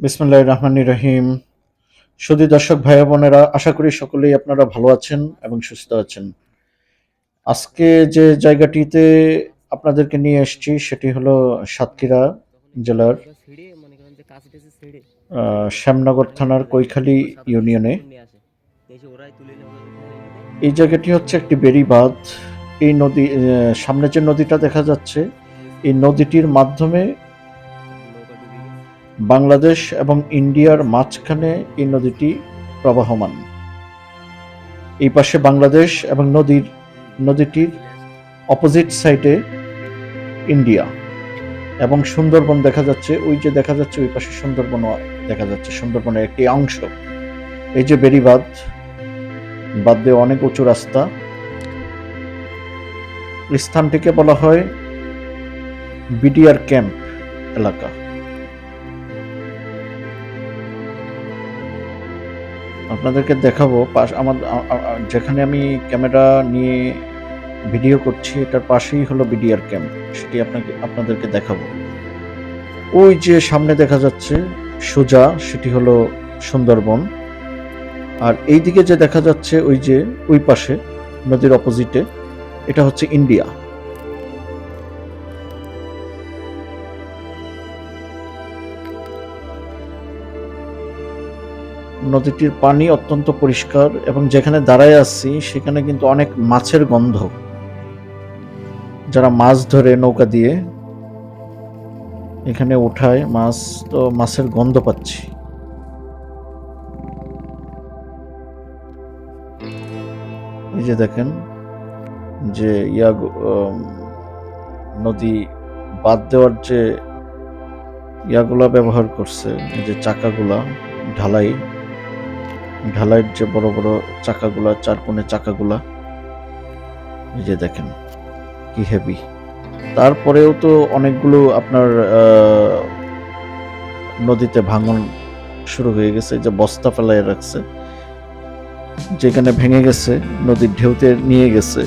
বিসমুল্লাহ রহমান রহিম। সুদী দর্শক ভাই বোনেরা আশা করি সকলেই আপনারা ভালো আছেন এবং সুস্থ আছেন। আজকে যে জায়গাটিতে আপনাদেরকে নিয়ে এসেছি সেটি হলো সাতক্ষীরা জেলার মনে শ্যামনগর থানার কৈখালী ইউনিয়নে। এই জায়গাটি হচ্ছে একটি বেড়ি বাঁধ। এই নদী আহ, সামনে যে নদীটা দেখা যাচ্ছে এই নদীটির মাধ্যমে বাংলাদেশ এবং ইন্ডিয়ার মাঝখানে এই নদীটি প্রবাহমান। এই পাশে বাংলাদেশ এবং নদীর, নদীটির অপোজিট সাইডে ইন্ডিয়া এবং সুন্দরবন দেখা যাচ্ছে। ওই যে দেখা যাচ্ছে, ওই পাশে সুন্দরবন দেখা যাচ্ছে। সুন্দরবনের একটি অংশ। এই যে বেড়িবাঁধ, বাদ দিয়ে অনেক উঁচু রাস্তা। স্থানটিকে বলা হয় বিডিআর ক্যাম্প এলাকা। আপনাদেরকে দেখাবো পাশ আমার যেখানে আমি ক্যামেরা নিয়ে ভিডিও করছি, এটার পাশেই হলো বিডিআর ক্যাম্প সেটি আপনাকে আপনাদেরকে দেখাবো। ওই যে সামনে দেখা যাচ্ছে সোজা, সেটি হলো সুন্দরবন। আর এই দিকে যে দেখা যাচ্ছে ওই যে ওই পাশে, নদীর অপোজিটে, এটা হচ্ছে ইন্ডিয়া। নদীটির পানি অত্যন্ত পরিষ্কার এবং যেখানে দাঁড়ায় আছি, সেখানে কিন্তু অনেক মাছের গন্ধ। যারা মাছ ধরে নৌকা দিয়ে, এখানে উঠায় মাছ, তো মাছের গন্ধ পাচ্ছি। এই যে দেখেন যে ইয়া নদী বাদ দেওয়ার যে ইয়াগুলা ব্যবহার করছে, যে চাকাগুলা, ঢালাই ঢালাইয়ের যে বড় বড় চাকাগুলা চার কোণে চাকাগুলা যে দেখেন, কি হেভি তারপরেও তো অনেকগুলো আপনার নদীতে ভাঙন শুরু হয়ে গেছে যে বস্তা ফেলায় রাখছে, যেখানে ভেঙে গেছে, নদীর ঢেউতে নিয়ে গেছে।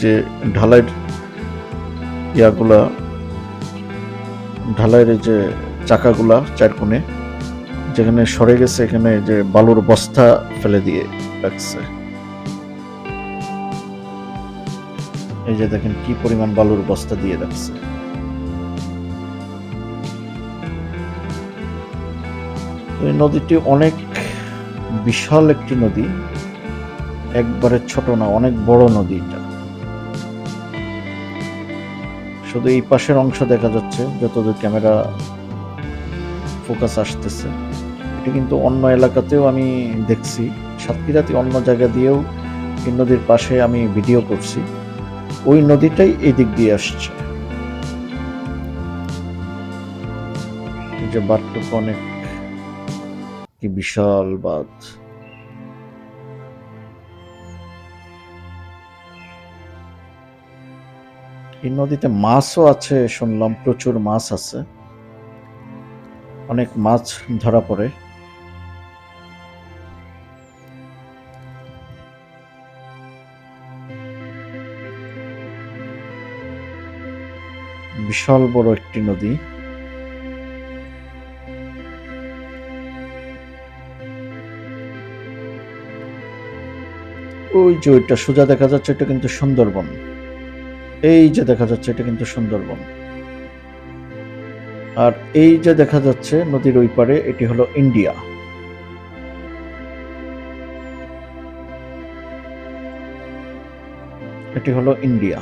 যে ঢালাইয়ের ইয়াগুলা, ঢালাইয়ের যে চাকাগুলা চার কোণে যেখানে সরে গেছে, এখানে যে বালুর বস্তা ফেলে দিয়ে রাখছে। এই যে দেখেন কি পরিমাণ বালুর বস্তা দিয়ে রাখছে। এই নদীটি অনেক বিশাল একটি নদী, একবারে ছোট না, অনেক বড় নদী এটা। শুধু এই পাশের অংশ দেখা যাচ্ছে, যতদূর ক্যামেরা ফোকাস আসতেছে। এটা কিন্তু অন্য এলাকাতেও আমি দেখছি। সাতক্ষীরাতে অন্য জায়গা দিয়েও এই নদীর পাশে আমি ভিডিও করছি। ওই নদীটাই এই দিক দিয়ে আসছে। যে বাঁধটুকু অনেক কি বিশাল বাঁধ। এই নদীতে মাছও আছে, শুনলাম প্রচুর মাছ আছে। অনেক মাছ ধরা পড়ে। বিশাল বড় একটি নদী। ওই যে ওইটা সোজা দেখা যাচ্ছে, এটা কিন্তু সুন্দরবন। এই যে দেখা যাচ্ছে, এটা কিন্তু সুন্দরবন। আর এই যে দেখা যাচ্ছে নদীর ওই পারে, এটি হলো ইন্ডিয়া। এটি হলো ইন্ডিয়া।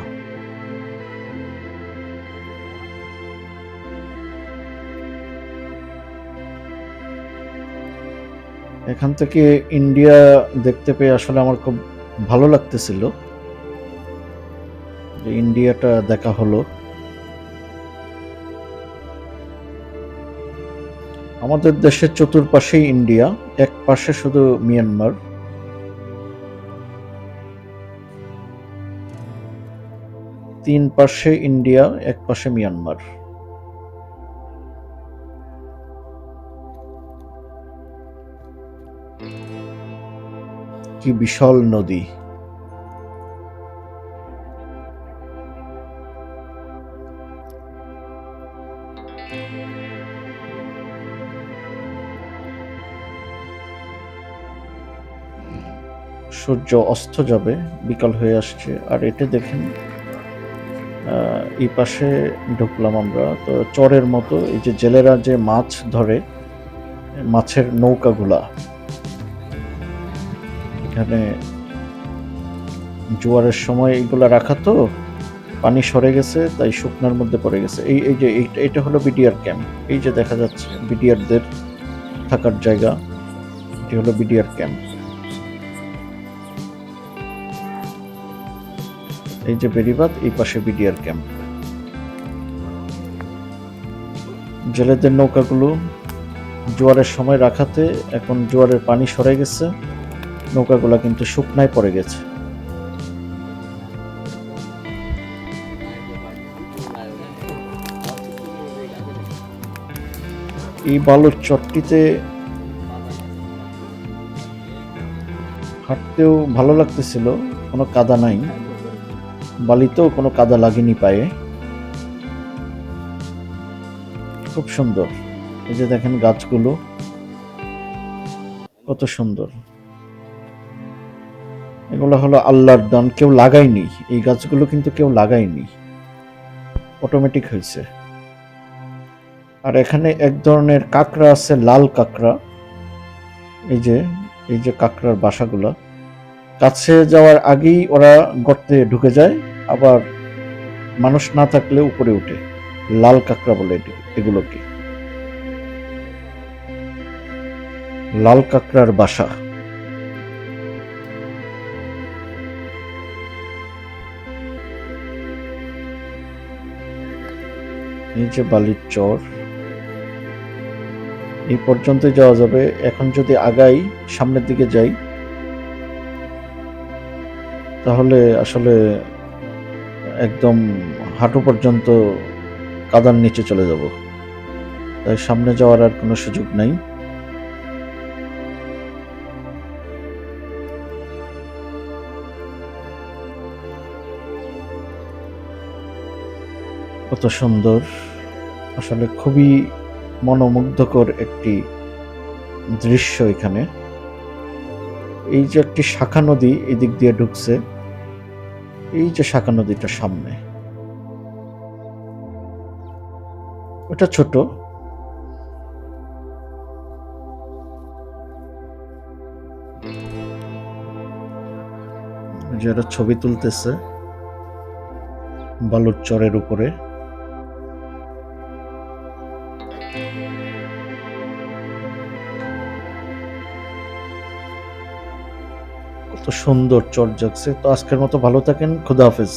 এখান থেকে ইন্ডিয়া দেখতে পেয়ে আসলে আমার খুব ভালো লাগতেছিল যে ইন্ডিয়াটা দেখা হলো। আমাদের দেশের চতুর্পাশেই ইন্ডিয়া, এক পাশে শুধু মিয়ানমার। তিন পাশে ইন্ডিয়া, এক পাশে মিয়ানমার। কি বিশাল নদী। সূর্য অস্ত যাবে, বিকাল হয়ে আসছে। আর এটা দেখেন এই পাশে ঢুকলাম আমরা। তো চরের মতো এই যে জেলেরা যে মাছ ধরে, মাছের নৌকাগুলা এখানে জোয়ারের সময় এইগুলা রাখা তো, পানি সরে গেছে, তাই শুকনার মধ্যে পড়ে গেছে। এই এই যে এটা হলো বিডিআর ক্যাম্প। এই যে দেখা যাচ্ছে, বিডিআরদের থাকার জায়গা, এটি হলো বিডিআর ক্যাম্প। এই যে বেরিবাদ এই পাশে বিডিআর ক্যাম্প। জেলেদের নৌকাগুলো জোয়ারের সময় রাখাতে এখন জোয়ারের পানি সরে গেছে। নৌকাগুলো কিন্তু শুকনায় পড়ে গেছে। এই বালুর চটটিতে হাঁটতেও ভালো লাগতেছিল, কোনো কাদা নাই। বালিতেও কোনো কাদা লাগেনি পায়ে। খুব সুন্দর। এই যে দেখেন গাছগুলো, কত সুন্দর। এগুলো হলো আল্লাহর দান, কেউ লাগায়নি। এই গাছগুলো কিন্তু কেউ লাগায়নি। অটোমেটিক হয়েছে। আর এখানে এক ধরনের কাঁকড়া আছে, লাল কাঁকড়া। এই যে এই যে কাঁকড়ার বাসাগুলো। কাছে যাওয়ার আগেই ওরা গর্তে ঢুকে যায়, আবার মানুষ না থাকলে উপরে উঠে লাল কাঁকড়া বলে এগুলোকে। লাল কাঁকড়ার বাসা। যে বালির চর, এই পর্যন্ত যাওয়া যাবে। এখন যদি আগাই, সামনের দিকে যাই, তাহলে আসলে একদম হাঁটু পর্যন্ত কাদার নিচে চলে যাব। তাই সামনে যাওয়ার আর কোনো সুযোগ নাই। কত সুন্দর। আসলে খুবই মনোমুগ্ধকর একটি দৃশ্য এখানে। এই যে একটি শাখা নদী এদিক দিয়ে ঢুকছে, এই যে শাখা নদীটা সামনে, ওটা ছোট। যারা ছবি তুলতেছে, বালুর চরের উপরে। কত সুন্দর চর তো আজকের মতো ভালো থাকেন খুদা হাফেজ।